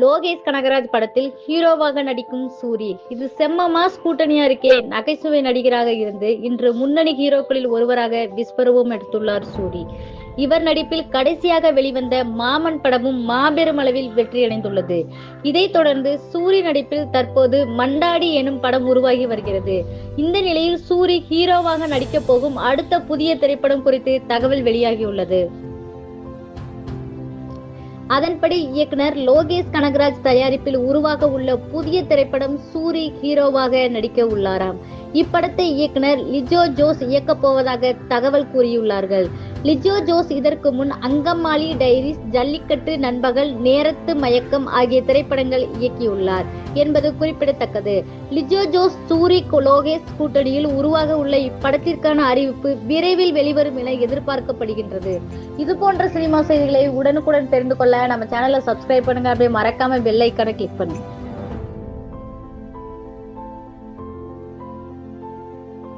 லோகேஷ் கனகராஜ் படத்தில் ஹீரோவாக நடிக்கும் சூரி. இது செம்ம மாஸ் கூட்டணியா இருக்கே. நகைச்சுவை நடிகராக இருந்து இன்று முன்னணி ஹீரோக்களில் ஒருவராக விஸ்வரூபம் எடுத்துள்ளார் சூரி. இவர் நடிப்பில் கடைசியாக வெளிவந்த மாமன் படமும் மாபெரும் அளவில் வெற்றியடைந்துள்ளது. இதைத் தொடர்ந்து சூரி நடிப்பில் தற்போது மண்டாடி எனும் படம் உருவாகி வருகிறது. இந்த நிலையில் சூரி ஹீரோவாக நடிக்கப் போகும் அடுத்த புதிய திரைப்படம் குறித்து தகவல் வெளியாகியுள்ளது. அதன்படி இயக்குனர் லோகேஷ் கனகராஜ் தயாரிப்பில் உருவாக உள்ள புதிய திரைப்படம் சூரி ஹீரோவாக நடிக்க உள்ளாராம். இப்படத்தை இயக்குனர் லிஜோ ஜோஸ் இயக்கப் போவதாக தகவல் கூறியுள்ளார்கள். லிஜோ ஜோஸ் இதற்கு முன் அங்கம்மாளி டைரிஸ் ஜல்லிக்கட்டு நண்பகல் நேரத்து மயக்கம் ஆகிய திரைப்படங்கள் இயக்கியுள்ளார் என்பது குறிப்பிடத்தக்கது. லிஜோ ஜோஸ் சூரி லோகேஷ் கூட்டணியில் உருவாக உள்ள இப்படத்திற்கான அறிவிப்பு விரைவில் வெளிவரும் என எதிர்பார்க்கப்படுகின்றது. இது போன்ற சினிமா செய்திகளை உடனுக்குடன் தெரிந்து கொள்ள நம்ம சேனலை சப்ஸ்கிரைப் பண்ணுங்க. அப்படியே மறக்காம பெல் ஐக்கானை கிளிக் பண்ணுங்க.